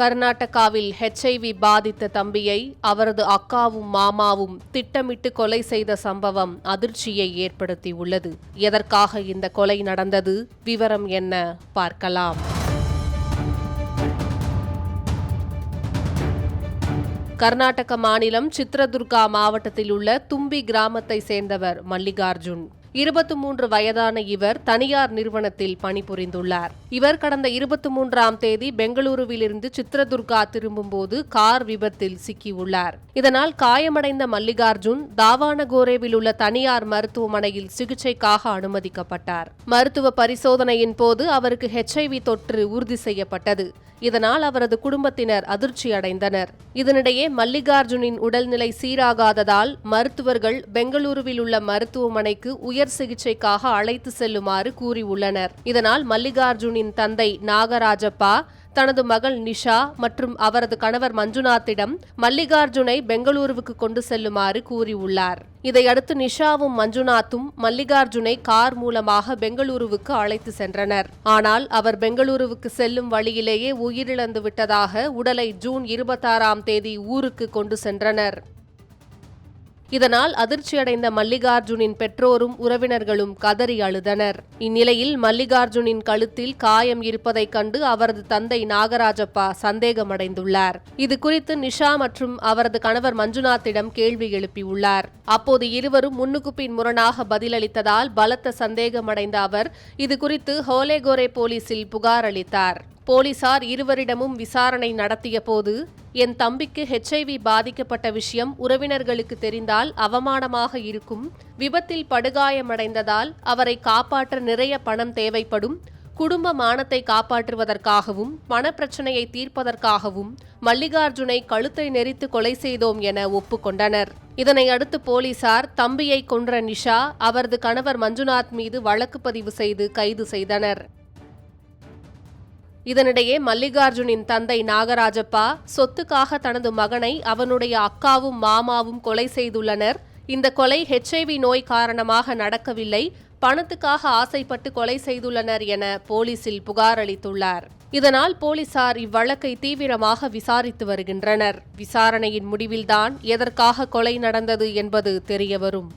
கர்நாடகாவில் ஹெச்ஐவி பாதித்த தம்பியை அவரது அக்காவும் மாமாவும் திட்டமிட்டு கொலை செய்த சம்பவம் அதிர்ச்சியை ஏற்படுத்தியுள்ளது. எதற்காக இந்த கொலை நடந்தது? விவரம் என்ன? பார்க்கலாம். கர்நாடக மாநிலம் சித்ரதுர்கா மாவட்டத்தில் உள்ள தும்பி கிராமத்தை சேர்ந்தவர் மல்லிகார்ஜுன். இருபத்தி மூன்று வயதான இவர் தனியார் நிறுவனத்தில் பணிபுரிந்துள்ளார். இவர் கடந்த இருபத்தி மூன்றாம் தேதி பெங்களூருவிலிருந்து சித்ரதுர்கா திரும்பும்போது கார் விபத்தில் சிக்கியுள்ளார். இதனால் காயமடைந்த மல்லிகார்ஜுன் தாவானகோரேவில் உள்ள தனியார் மருத்துவமனையில் சிகிச்சைக்காக அனுமதிக்கப்பட்டார். மருத்துவ பரிசோதனையின் போது அவருக்கு ஹெச்ஐவி தொற்று உறுதி செய்யப்பட்டது. இதனால் அவரது குடும்பத்தினர் அதிர்ச்சி அடைந்தனர். இதனிடையே மல்லிகார்ஜுனின் உடல்நிலை சீராகாததால் மருத்துவர்கள் பெங்களூருவில் உள்ள மருத்துவமனைக்கு உயர் சிகிச்சைக்காக அழைத்து செல்லுமாறு கூறியுள்ளனர். இதனால் மல்லிகார்ஜுனின் தந்தை நாகராஜப்பா தனது மகள் நிஷா மற்றும் அவரது கணவர் மஞ்சுநாத்திடம் மல்லிகார்ஜுனை பெங்களூருவுக்கு கொண்டு செல்லுமாறு கூறியுள்ளார். இதையடுத்து நிஷாவும் மஞ்சுநாத்தும் மல்லிகார்ஜுனை கார் மூலமாக பெங்களூருவுக்கு அழைத்து சென்றனர். ஆனால் அவர் பெங்களூருவுக்கு செல்லும் வழியிலேயே உயிரிழந்து விட்டதாக உடலை ஜூன் இருபத்தாறாம் தேதி ஊருக்கு கொண்டு சென்றனர். இதனால் அதிர்ச்சியடைந்த மல்லிகார்ஜுனின் பெற்றோரும் உறவினர்களும் கதறி அழுதனர். இந்நிலையில் மல்லிகார்ஜுனின் கழுத்தில் காயம் இருப்பதைக் கண்டு அவரது தந்தை நாகராஜப்பா சந்தேகமடைந்துள்ளார். இது குறித்து நிஷா மற்றும் அவரது கணவர் மஞ்சுநாத்திடம் கேள்வி எழுப்பியுள்ளார். அப்போது இருவரும் முன்னுக்கு பின் முரணாக பதிலளித்ததால் பலத்த சந்தேகமடைந்த அவர் இது குறித்து ஹோலேகோரே போலீசில் புகார் அளித்தார். போலீசார் இருவரிடமும் விசாரணை நடத்திய போது என் தம்பிக்கு ஹெச்ஐவி பாதிக்கப்பட்ட விஷயம் உறவினர்களுக்கு தெரிந்தால் அவமானமாக இருக்கும் விபத்தில் படுகாயமடைந்ததால் அவரை காப்பாற்ற நிறைய பணம் தேவைப்படும் குடும்ப மானத்தை காப்பாற்றுவதற்காகவும் பணப்பிரச்சனையை தீர்ப்பதற்காகவும் மல்லிகார்ஜுனை கழுத்தை நெரித்து கொலை செய்தோம் என ஒப்புக்கொண்டனர். இதனை அடுத்து போலீசார் தம்பியை கொன்ற நிஷா அவரது கணவர் மஞ்சுநாத் மீது வழக்கு பதிவு செய்து கைது செய்தனர். இதனிடையே மல்லிகார்ஜுனின் தந்தை நாகராஜப்பா சொத்துக்காக தனது மகனை அவனுடைய அக்காவும் மாமாவும் கொலை செய்துள்ளனர். இந்த கொலை ஹெச்ஐவி நோய் காரணமாக நடக்கவில்லை. பணத்துக்காக ஆசைப்பட்டு கொலை செய்துள்ளனர் என போலீசில் புகார் அளித்துள்ளார். இதனால் போலீசார் இவ்வழக்கை தீவிரமாக விசாரித்து வருகின்றனர். விசாரணையின் முடிவில்தான் எதற்காக கொலை நடந்தது என்பது தெரியவரும்.